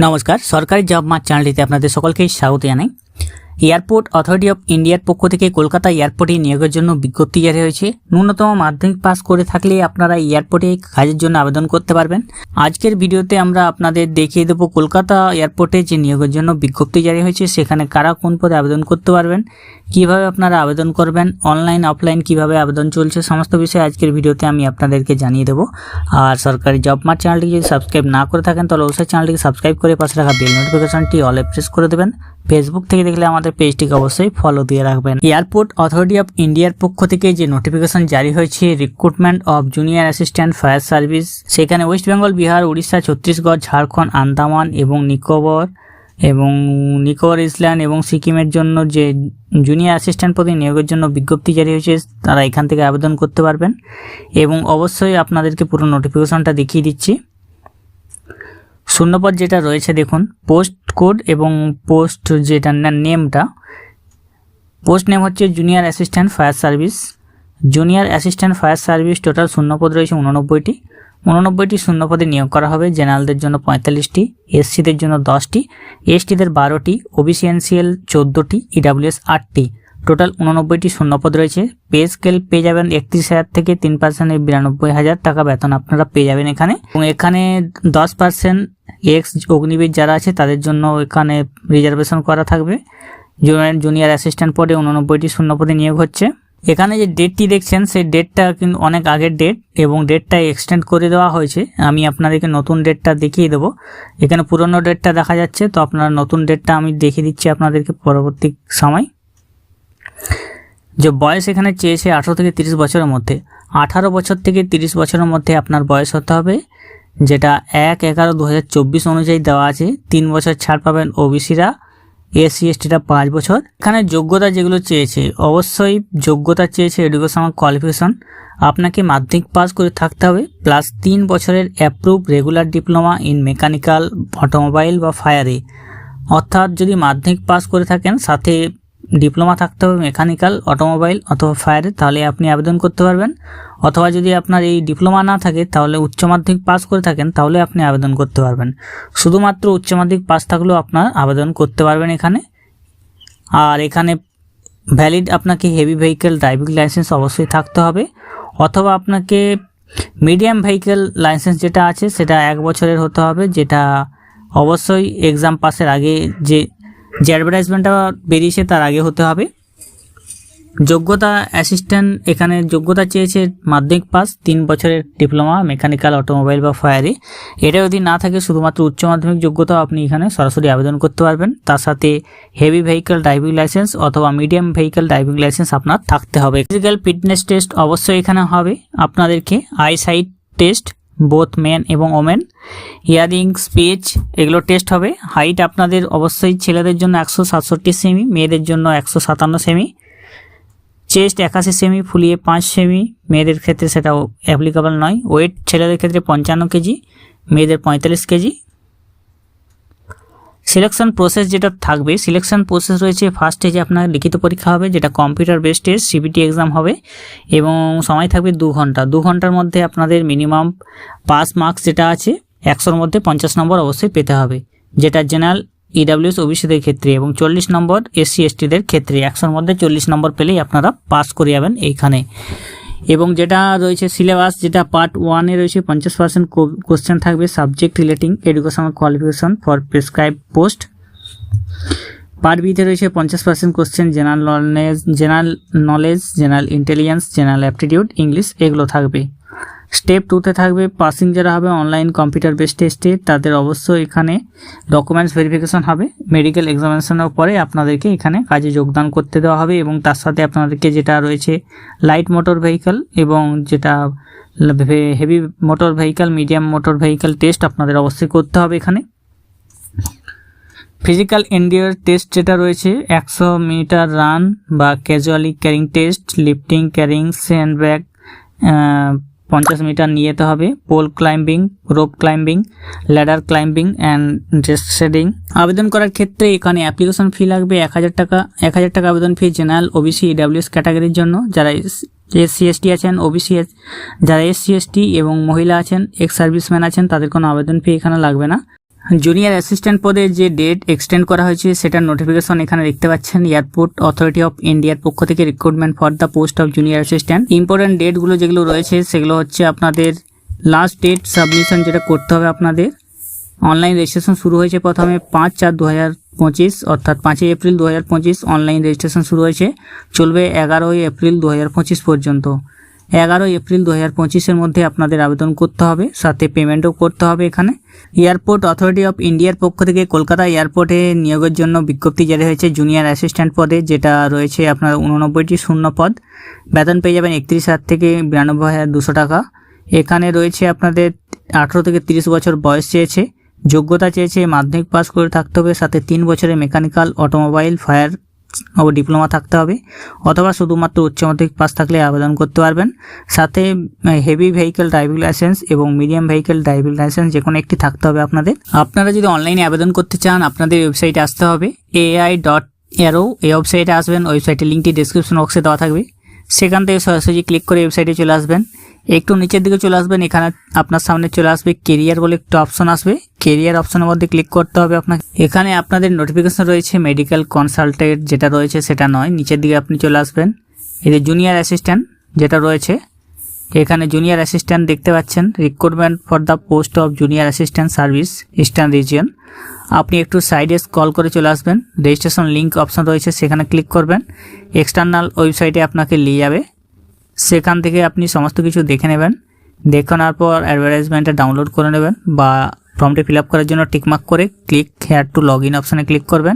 নমস্কার সরকারি job March চ্যানেলটিতে আপনাদের সকলকেই স্বাগত জানাই এয়ারপোর্ট অথরিটি অফ ইন্ডিয়ার পক্ষ থেকে কলকাতা এয়ারপোর্টে নিয়োগের জন্য বিজ্ঞপ্তি জারি হয়েছে। ন্যূনতম মাধ্যমিক পাস করে থাকলে আপনারা এয়ারপোর্টে কাজের জন্য আবেদন করতে পারবেন। আজকের ভিডিওতে আমরা আপনাদের দেখিয়ে দেবো কলকাতা এয়ারপোর্টে যে নিয়োগের জন্য বিজ্ঞপ্তি জারি হয়েছে, সেখানে কারা কোন পদে আবেদন করতে পারবেন, কীভাবে আপনারা আবেদন করবেন, অনলাইন, অফলাইন কীভাবে আবেদন চলছে, সমস্ত বিষয়ে আজকের ভিডিওতে আমি আপনাদেরকে জানিয়ে দেবো। আর সরকারি জব মার্চ চ্যানেলটি যদি সাবস্ক্রাইব না করে থাকেন, তাহলে অবশ্যই চ্যানেলটিকে সাবস্ক্রাইব করে পাশে রাখা বেল নোটিফিকেশনটি অলে প্রেস করে দেবেন। ফেসবুক থেকে দেখলে আমাদের পেজটিকে অবশ্যই ফলো দিয়ে রাখবেন। এয়ারপোর্ট অথরিটি অফ ইন্ডিয়ার পক্ষ থেকে যে নোটিফিকেশন জারি হয়েছে recruitment of junior assistant fire service সেখানে ওয়েস্ট বেঙ্গল বিহার উড়িষ্যা ছত্তিশগড় ঝাড়খণ্ড আন্দামান এবং নিকোবর এবং নিকোবর ইসল্যান্ড এবং সিকিমের জন্য যে জুনিয়র অ্যাসিস্ট্যান্ট পদে নিয়োগের জন্য বিজ্ঞপ্তি জারি হয়েছে, তারা এখান থেকে আবেদন করতে পারবেন। এবং অবশ্যই আপনাদেরকে পুরো নোটিফিকেশনটা দেখিয়ে দিচ্ছি। শূন্যপদ যেটা রয়েছে, দেখুন পোস্ট কোড এবং পোস্ট যেটা নেমটা পোস্ট নেম হচ্ছে junior assistant fire service junior assistant fire service total শূন্যপদ রয়েছে উননব্বইটি। উননব্বইটি শূন্যপদে নিয়োগ করা হবে জেনারেলদের জন্য পঁয়তাল্লিশটি এসসিদের জন্য দশটি এসটিদের বারোটি ওবিসি এনসিএল চোদ্দোটি ইডাব্লিউএস আটটি। টোটাল উননব্বইটি শূন্যপদ রয়েছে। পে স্কেল পেয়ে যাবেন একত্রিশ হাজার থেকে তিন পার্সেন্ট বিরানব্বই হাজার টাকা বেতন আপনারা পেয়ে যাবেন এখানে। এবং এখানে দশ পার্সেন্ট এক্স অগ্নিবীর যারা আছে, তাদের জন্য এখানে রিজার্ভেশন করা থাকবে। জুনিয়র অ্যাসিস্ট্যান্ট পদে উননব্বইটি শূন্যপদে নিয়োগ হচ্ছে। এখানে যে ডেটটি দেখছেন, সেই ডেটটা কিন্তু অনেক আগের ডেট এবং ডেটটা এক্সটেন্ড করে দেওয়া হয়েছে। আমি আপনাদেরকে নতুন ডেটটা দেখিয়ে দেবো। এখানে পুরনো ডেটটা দেখা যাচ্ছে, তো আপনারা নতুন ডেটটা আমি দেখিয়ে দিচ্ছি আপনাদেরকে পরবর্তী সময়। যে বয়স এখানে চেয়েছে আঠারো থেকে তিরিশ বছরের মধ্যে, আঠারো বছর থেকে তিরিশ বছরের মধ্যে আপনার বয়স হতে হবে, যেটা এক এগারো দু অনুযায়ী দেওয়া আছে, তিন বছর ছাড় পাবেন ওবিসিরা এসসি এসটিটা পাঁচ বছর। এখানে যোগ্যতা যেগুলো চেয়েছে, অবশ্যই যোগ্যতা চেয়েছে এডুকেশন কোয়ালিফিকেশন আপনাকে মাধ্যমিক পাস করে থাকতে হবে প্লাস তিন বছরের approve regular diploma in mechanical automobile বা ফায়ারে অর্থাৎ যদি মাধ্যমিক পাস করে থাকেন, সাথে ডিপ্লোমা থাকতে হবে মেকানিক্যাল, অটোমোবাইল অথবা ফায়ারে, তাহলে আপনি আবেদন করতে পারবেন। অথবা যদি আপনার এই ডিপ্লোমা না থাকে, তাহলে উচ্চ মাধ্যমিক পাস করে থাকেন, তাহলে আপনি আবেদন করতে পারবেন। শুধুমাত্র উচ্চ মাধ্যমিক পাস থাকলেও আপনার আবেদন করতে পারবেন এখানে। আর এখানে ভ্যালিড আপনাকে হেভি ভেহিকেল ড্রাইভিং লাইসেন্স অবশ্যই থাকতে হবে। অথবা আপনাকে মিডিয়াম ভেহিকেল লাইসেন্স যেটা আছে, সেটা এক বছরের হতে হবে, যেটা অবশ্যই এক্সাম পাসের আগে যে যে অ্যাডভার্টাইজমেন্টটা বেরিয়েছে তার আগে হতে হবে। যোগ্যতা অ্যাসিস্ট্যান্ট এখানে যোগ্যতা চেয়েছে মাধ্যমিক পাস তিন বছরের ডিপ্লোমা মেকানিক্যাল অটোমোবাইল বা ফায়ারে এটা যদি না থাকে, শুধুমাত্র উচ্চ মাধ্যমিক যোগ্যতাও আপনি এখানে সরাসরি আবেদন করতে পারবেন। তার সাথে হেভি ভেহিকেল ড্রাইভিং লাইসেন্স অথবা মিডিয়াম ভেহিকেল ড্রাইভিং লাইসেন্স আপনার থাকতে হবে। ফিজিক্যাল ফিটনেস টেস্ট অবশ্যই এখানে হবে। আপনাদেরকে আইসাইট টেস্ট বোথ মেন এবং ওমেন হিয়ারিং স্পিচ এগুলো টেস্ট হবে। হাইট আপনাদের অবশ্যই ছেলেদের জন্য একশো সাতষট্টি সেমি মেয়েদের জন্য একশো সাতান্ন সেমি চেস্ট একাশি সেমি ফুলিয়ে পাঁচ সেমি মেয়েদের ক্ষেত্রে সেটা অ্যাপ্লিকেবল নয়। ওয়েট ছেলেদের ক্ষেত্রে পঞ্চান্ন কেজি, মেয়েদের পঁয়তাল্লিশ কেজি। সিলেকশন প্রসেস যেটা থাকবে সিলেকশন প্রসেস রয়েছে ফার্স্ট স্টেজে আপনার লিখিত পরীক্ষা হবে, যেটা computer based test CBT exam হবে এবং সময় থাকবে দু ঘণ্টা। দু ঘণ্টার মধ্যে আপনাদের মিনিমাম পাস মার্কস যেটা আছে, একশোর মধ্যে পঞ্চাশ নম্বর অবশ্যই পেতে হবে, যেটা জেনারেল ইডাব্লিউএস ওবিসিদের ক্ষেত্রে এবং চল্লিশ নম্বর এসসি এসটিদের ক্ষেত্রে। একশোর মধ্যে চল্লিশ নম্বর পেলেই আপনারা পাস করে যাবেন এইখানে। এবং যেটা রয়েছে সিলেবাস যেটা পার্ট ওয়ানে রয়েছে, পঞ্চাশ পার্সেন্ট কোশ্চেন থাকবে subject relating educational qualification for prescribe post part বিতে রয়েছে পঞ্চাশ percent question general knowledge general knowledge general intelligence general aptitude English এগুলো থাকবে। স্টেপ টুতে থাকবে পাসিং যারা হবে অনলাইন কম্পিউটার বেস টেস্টে তাদের অবশ্যই এখানে ডকুমেন্টস ভেরিফিকেশন হবে। মেডিকেল এক্সামিনেশনের পরে আপনাদেরকে এখানে কাজে যোগদান করতে দেওয়া হবে এবং তার সাথে আপনাদেরকে যেটা রয়েছে লাইট মোটর ভেহিকল এবং যেটা heavy motor vehicle medium motor vehicle test আপনাদের অবশ্যই করতে হবে এখানে। ফিজিক্যাল ইন্ডিয়ার টেস্ট যেটা রয়েছে, একশো মিটার রান বা casually carrying test lifting carrying sand bag পঞ্চাশ মিটার নিয়ে যেতে হবে। Pole climbing, rope climbing, ladder climbing and dress shedding. আবেদন করার ক্ষেত্রে এখানে অ্যাপ্লিকেশন ফি লাগবে এক হাজার টাকা। এক হাজার টাকা আবেদন ফি জেনারেল ওবিসি ইডাব্লিউএস ক্যাটাগরির জন্য। যারা এসসি এসটি আছেন ওবিসি যারা এসসি এসটি এবং মহিলা আছেন, এক্স সার্ভিসম্যান আছেন, তাদের কোনো আবেদন ফি এখানে লাগবে না। জুনিয়র অ্যাসিস্ট্যান্ট পদে যে ডেট এক্সটেন্ড করা হয়েছে, সেটার নোটিফিকেশন এখানে দেখতে পাচ্ছেন। এয়ারপোর্ট অথরিটি অফ ইন্ডিয়ার পক্ষ থেকে recruitment for the post of junior assistant important ডেটগুলো যেগুলো রয়েছে, সেগুলো হচ্ছে আপনাদের লাস্ট ডেট সাবমিশন যেটা করতে হবে আপনাদের। অনলাইন রেজিস্ট্রেশন শুরু হয়েছে প্রথমে পাঁচ চার দু হাজার পঁচিশ, অর্থাৎ পাঁচই এপ্রিল দু হাজার পঁচিশ অনলাইন রেজিস্ট্রেশন শুরু হয়েছে। চলবে এগারোই এপ্রিল দু হাজার পঁচিশ পর্যন্ত। এগারোই এপ্রিল দু হাজার পঁচিশের মধ্যে আপনাদের আবেদন করতে হবে, সাথে পেমেন্টও করতে হবে এখানে। এয়ারপোর্ট অথরিটি অফ ইন্ডিয়ার পক্ষ থেকে কলকাতা এয়ারপোর্টে নিয়োগের জন্য বিজ্ঞপ্তি জারি হয়েছে জুনিয়র অ্যাসিস্ট্যান্ট পদে, যেটা রয়েছে আপনার উননব্বইটি শূন্য পদ। বেতন পেয়ে যাবেন একত্রিশ হাজার থেকে বিরানব্বই হাজার দুশো টাকা। এখানে রয়েছে আপনাদের আঠেরো থেকে তিরিশ বছর বয়স চেয়েছে, যোগ্যতা চেয়েছে, মাধ্যমিক পাস করে থাকতে হবে, সাথে তিন বছরের মেকানিক্যাল অটোমোবাইল ফায়ার ও ডিপ্লোমা থাকতে হবে, অথবা শুধুমাত্র উচ্চ মাধ্যমিক পাস থাকলে আবেদন করতে পারবেন। সাথে হেভি ভেহিকেল ড্রাইভিং লাইসেন্স এবং মিডিয়াম ভেহিকেল ড্রাইভিং লাইসেন্স যে কোনো একটি থাকতে হবে আপনাদের। আপনারা যদি অনলাইনে আবেদন করতে চান, আপনাদের ওয়েবসাইটে আসতে হবে এআই ডট এরো এই ওয়েবসাইটে আসবেন ওয়েবসাইটের লিঙ্কটি ডিসক্রিপশন বক্সে দেওয়া থাকবে। সেখান থেকে সরাসরি ক্লিক করে ওয়েবসাইটে চলে আসবেন। একটু নিচের দিকে চলে আসবেন, এখানে আপনার সামনে চলে আসবে কেরিয়ার বলে একটা অপশন আসবে। কেরিয়ার অপশনের মধ্যে ক্লিক করতে হবে আপনাকে। এখানে আপনাদের নোটিফিকেশন রয়েছে মেডিকেল কনসালটেন্ট যেটা রয়েছে সেটা নয়, নিচের দিকে আপনি চলে আসবেন। এই যে জুনিয়র অ্যাসিস্ট্যান্ট যেটা রয়েছে, এখানে জুনিয়র অ্যাসিস্ট্যান্ট দেখতে পাচ্ছেন। Recruitment for the post of junior assistant service eastern region আপনি একটু সাইডে স্ক্রল করে চলে আসবেন। রেজিস্ট্রেশন লিঙ্ক অপশন রয়েছে, সেখানে ক্লিক করবেন। এক্সটার্নাল ওয়েবসাইটে আপনাকে নিয়ে যাবে। সেখান থেকে আপনি সমস্ত কিছু দেখে নেবেন। দেখে নেওয়ার পর অ্যাডভার্টাইজমেন্টটা ডাউনলোড করে নেবেন বা ফর্মটি ফিল আপ করার জন্য টিকমার্ক করে click here to log in অপশানে ক্লিক করবেন।